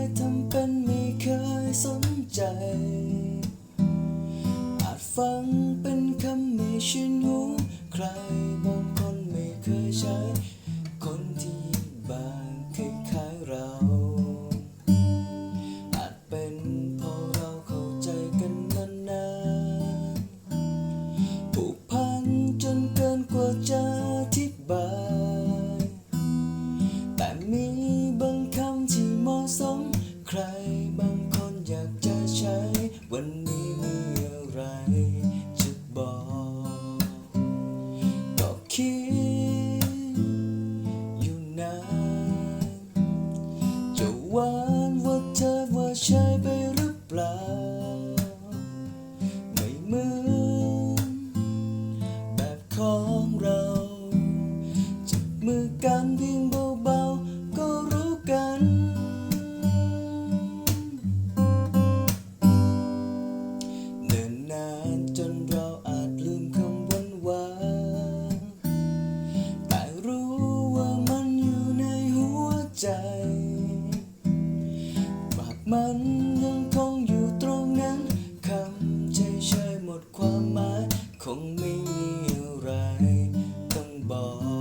ยทำเป็นไม่เคยสนใจ อาจฟังเป็นคำไม่ชินหู ใครบางคนไม่เคยใช้ วันนี้มีอะไรจะบอกก็คิดอยู่นานจะหวานว่าเธอว่าใช่ไปหรือเปล่า ไม่เหมือนแบบของเราจับมือกันเพียง มันยังคงอยู่ตรงนั้นคำเฉยๆหมดความหมายคงไม่มีอะไรต้องบอก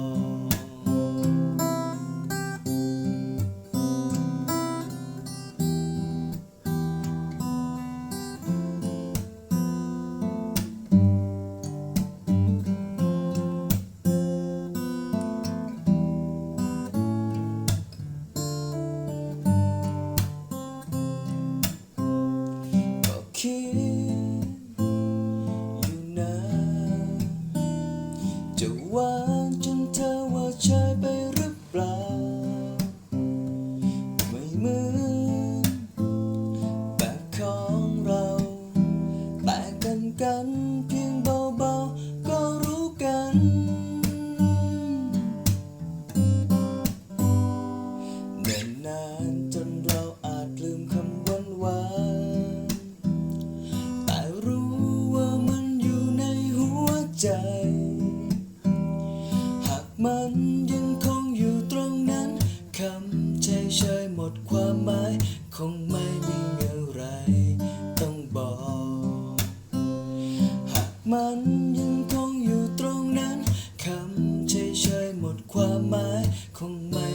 มันยังคงอยู่ตรงนั้นคำเฉยๆหมดความหมาย คงไม่มีอะไร ต้องบอก หากมันยังคงอยู่ตรงนั้นคำเฉยๆหมดความหมาย คงไม่